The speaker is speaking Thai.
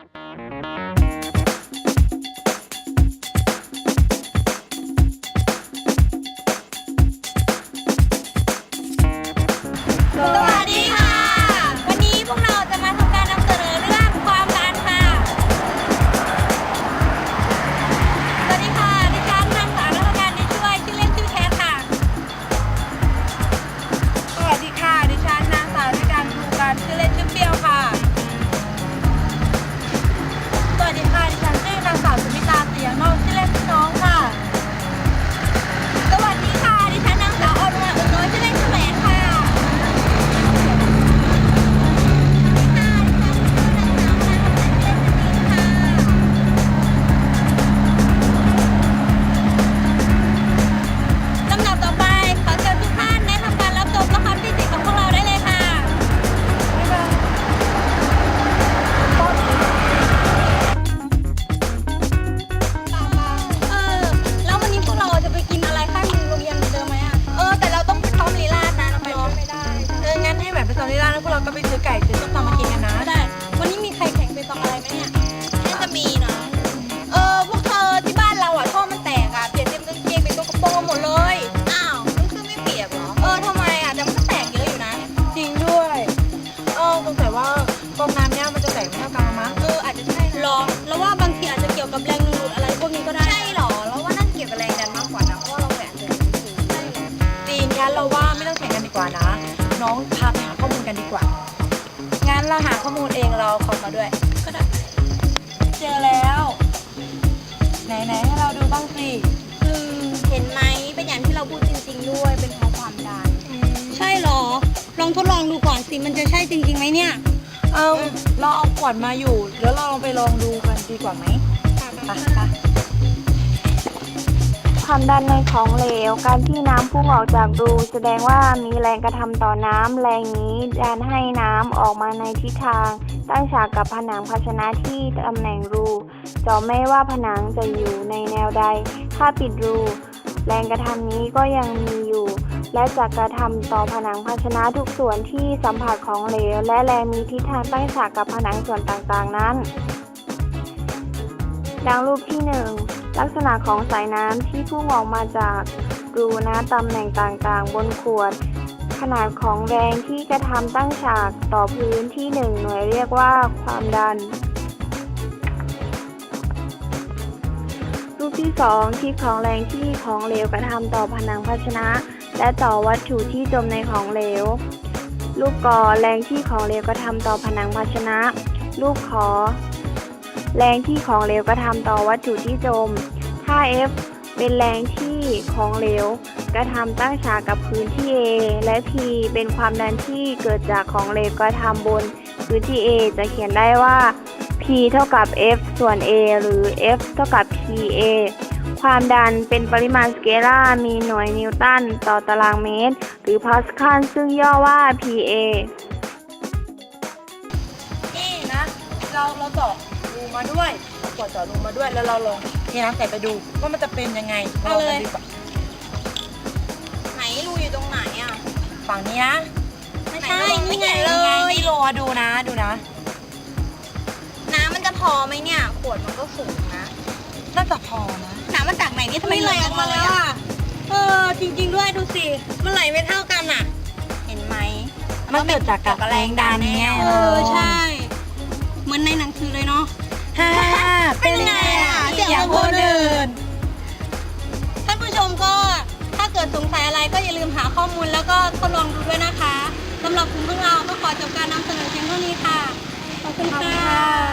สวัส งงั้นเราว่าไม่ต้องแข่งกันดีกว่านะ น้องพาไปหาข้อมูลกันดีกว่า งั้นเราหาข้อมูลเองเราขอมาด้วย ก็ได้ เจอแล้ว ไหนไหนๆให้เราดูบ้างสิอืมเห็นไหมเป็นอย่างที่เราพูดจริง ๆ ด้วยเป็นเพราะความดัน ใช่หรอ ลองทดลองดูก่อนสิ มันจะใช่จริงๆไหมเนี่ย เออเราเอาขวดมาอยู่ แล้วเราลองไปลองดูกันดีกว่าไหมไปไป ความดันในของเหลว การที่น้ำพุ่งออกจากรูแสดงว่ามีแรงกระทำต่อน้ำแรงนี้ดันให้น้ำออกมาในทิศทาง ตั้งฉากกับผนังภาชนะที่ตำแหน่งรูจอไม่ว่าผนังจะอยู่ในแนวใด ถ้าปิดรู แรงกระทำนี้ก็ยังมีอยู่ และจะกระทำต่อผนังภาชนะทุกส่วนที่สัมผัสของเหลว และแรงมีทิศทางตั้งฉากกับผนังส่วนต่างๆนั้น ดังรูปที่หนึ่ง ลักษณะของสายน้ำที่พุ่งออกมาจากรูนะตำแหน่งต่างๆ บนขวด ขนาดของแรงที่กระทำตั้งฉากต่อพื้นที่หนึ่งหน่วยเรียกว่าความดัน รูปที่สองทิศของแรงที่ของเหลวกระทำต่อผนังภาชนะ และต่อวัตถุที่จมในของเหลว รูปกอแรงที่ของเหลวกระทำต่อผนังภาชนะ รูปขอ แรงที่ของเหลวกระทำต่อวัตถุที่จม ถ้า F เป็นแรงที่ของเหลวกระทำตั้งฉากกับพื้นที่ A และ P เป็นความดันที่เกิดจากของเหลวกระทำบนพื้นที่ A จะเขียนได้ว่า P เท่ากับ F ส่วน A หรือ F เท่ากับ PA ความดันเป็นปริมาณสเกลาร์มีหน่วยนิวตันต่อตารางเมตร หรือพาสคาลซึ่งย่อว่า PA นี่นะ เราเราจาะ รูมาด้วยเอาขวดเจาะรูมาด้วยแล้วเราลองเทน้ำใส่ไปดูว่ามันจะเป็นยังไงเอาเลย งกันดีกว่าไหนรูอยู่ตรงไหนอะ ฝั่งนี้นะไม่ใช่นี่ไงเลนี่ไงย นี่โลอะดูนะดูนะ น้ำมันจะพอไหมเนี่ย ขวดมันก็สูงนะ น่าจะพอนะน้ำมันจากไหนนี่ทำไมไหลออกมาแล้วอะ เออจริง ๆ ด้วยดูสิมันไหลไม่เท่ากันอะ เห็นไหมมันเกิดจากกับแรงดันไงเออใช่ เหมือนในหนังสือเลยเนาะ ฮ่าเป็นไงอะเสียงอย่างคคนนอื่อื่นนท่านผู้ชมก็ถ้าเกิดสงสัยอะไรก็อย่าลืมหาข้อมูลแล้วก็ทดลองดูด้วยนะคะสำหรับกลุ่มพวกเราก็ขอจบการนำเสนอเพียงเท่านี้ค่ะ ขอบคุณขอบคุณค่ะค่ะ